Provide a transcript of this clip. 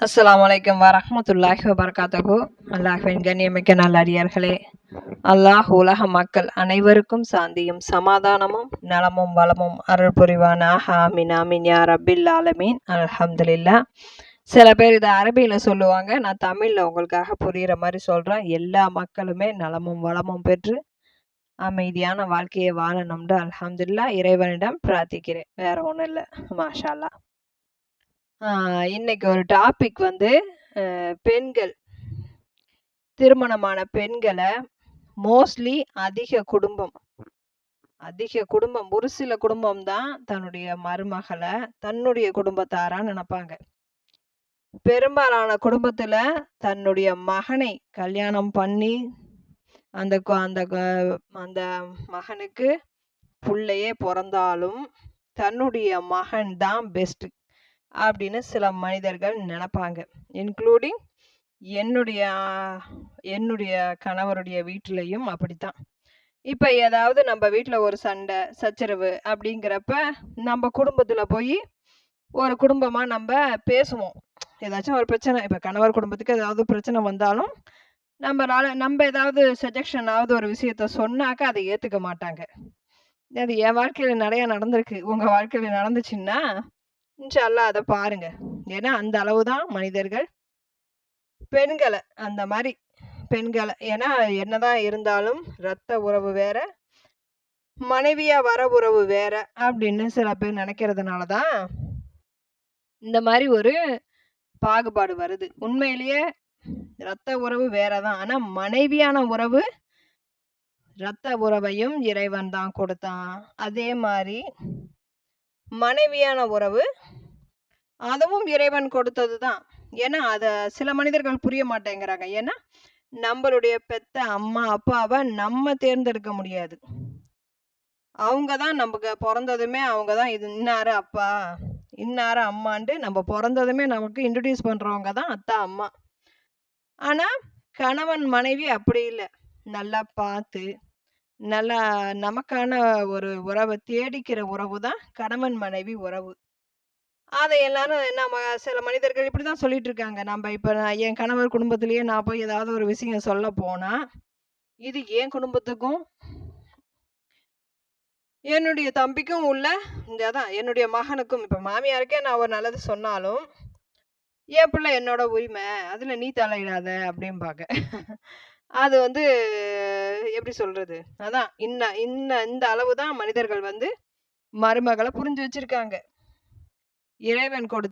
அஸ்லாம் வலைக்கம் வரமத்துல்லாஹி வபரகாத்துஹு. அல்லாஹின் கண்ணியமிக்க நல்லடியார்களே. அல்லாஹ் உலக மக்கள் அனைவருக்கும் சாந்தியும் சமாதானமும் நலமும் வளமும் அருள் புரிவானாக. ஆமீன் ஆமீன் யார் அபில் ஆலமீன். அலமதுல்லா சில பேர் இதை அரபியில் சொல்லுவாங்க. நான் தமிழில் உங்களுக்காக புரிகிற மாதிரி சொல்கிறேன் எல்லா மக்களுமே நலமும் வளமும் பெற்று அமைதியான வாழ்க்கையை வாழணும்னு அலமதுல்லா இறைவனிடம் பிரார்த்திக்கிறேன். வேற ஒன்றும் இல்லை. மாஷா இன்னைக்கு ஒரு டாபிக் வந்து பெண்கள். திருமணமான பெண்களை மோஸ்ட்லி அதிக குடும்பம். அதிக குடும்பம். ஒரு சில குடும்பம் தான் தன்னுடைய மருமகளை தன்னுடைய குடும்பத்தாரா நினைப்பாங்க. பெரும்பாலான குடும்பத்துல தன்னுடைய மகனை கல்யாணம் பண்ணி அந்த அந்த அந்த மகனுக்கு புள்ளையே பிறந்தாலும் தன்னுடைய மகன் தான் பெஸ்ட் அப்படின்னு சில மனிதர்கள் நினைப்பாங்க. இன்க்ளூடிங் என்னுடைய என்னுடைய கணவருடைய வீட்டிலையும் அப்படித்தான். இப்போ ஏதாவது நம்ம வீட்டில் ஒரு சண்டை சச்சரவு அப்படிங்கிறப்ப நம்ம குடும்பத்தில் போய் ஒரு குடும்பமாக நம்ம பேசுவோம். ஏதாச்சும் ஒரு பிரச்சனை இப்போ கணவர் குடும்பத்துக்கு ஏதாவது பிரச்சனை வந்தாலும் நம்மளால நம்ம ஏதாவது சஜஷனாவது ஒரு விஷயத்த சொன்னாக்கா அதை ஏற்றுக்க மாட்டாங்க. அது என் வாழ்க்கையில் நிறையா நடந்திருக்கு. உங்கள் வாழ்க்கையில் நடந்துச்சுன்னா இன்ஷால்லா அதை பாருங்க. ஏன்னா அந்த அளவு தான் மனிதர்கள் பெண்களை அந்த மாதிரி பெண்களை. ஏன்னா என்னதான் இருந்தாலும் ரத்த உறவு வேற மனைவியா வர உறவு வேற அப்படின்னு சில பேர் நினைக்கிறதுனால தான் இந்த மாதிரி ஒரு பாகுபாடு வருது. உண்மையிலேயே ரத்த உறவு வேறதான் ஆனா மனைவியான உறவு இரத்த உறவையும் இறைவன் தான் கொடுத்தான். அதே மாதிரி மனைவியான உறவு. அதுவும் இறைவன் கொடுத்தது தான் ஏன்னா அதை சில மனிதர்கள் புரிய மாட்டேங்கிறாங்க. ஏன்னா நம்மளுடைய பெத்த அம்மா அப்பாவை நம்ம தேர்ந்தெடுக்க முடியாது. அவங்க தான் நமக்கு பிறந்ததுமே அவங்க தான் இது இன்னாரு அப்பா இன்னாரு அம்மான்ட்டு நம்ம பிறந்ததுமே நமக்கு இன்ட்ரடியூஸ் பண்றவங்க தான் அத்தா அம்மா. ஆனால் கணவன் மனைவி அப்படி இல்லை. நல்லா பார்த்து நல்லா நமக்கான ஒரு உறவை தேடிக்கிற உறவு தான் கணவன் மனைவி உறவு. அதை எல்லாரும் நம்ம சில மனிதர்கள் இப்படி தான் சொல்லிட்டு இருக்காங்க நம்ம இப்போ நான் என் கணவர் குடும்பத்திலேயே நான் போய் ஏதாவது ஒரு விஷயம் சொல்ல போனா இது என் குடும்பத்துக்கும் என்னுடைய தம்பிக்கும் உள்ள இந்த அதான் என்னுடைய மகனுக்கும் இப்போ மாமியாருக்கே நான் ஒரு நல்லது சொன்னாலும் என் பிள்ளை என்னோட உரிமை அதில் நீ தலையிடாத அப்படிம்பாங்க. அது வந்து எப்படி சொல்றது? அதான் இன்ன இன்ன இந்த அளவு தான் மனிதர்கள் வந்து மருமகளை புரிஞ்சு வச்சிருக்காங்க. இறைவன் கொடுத்த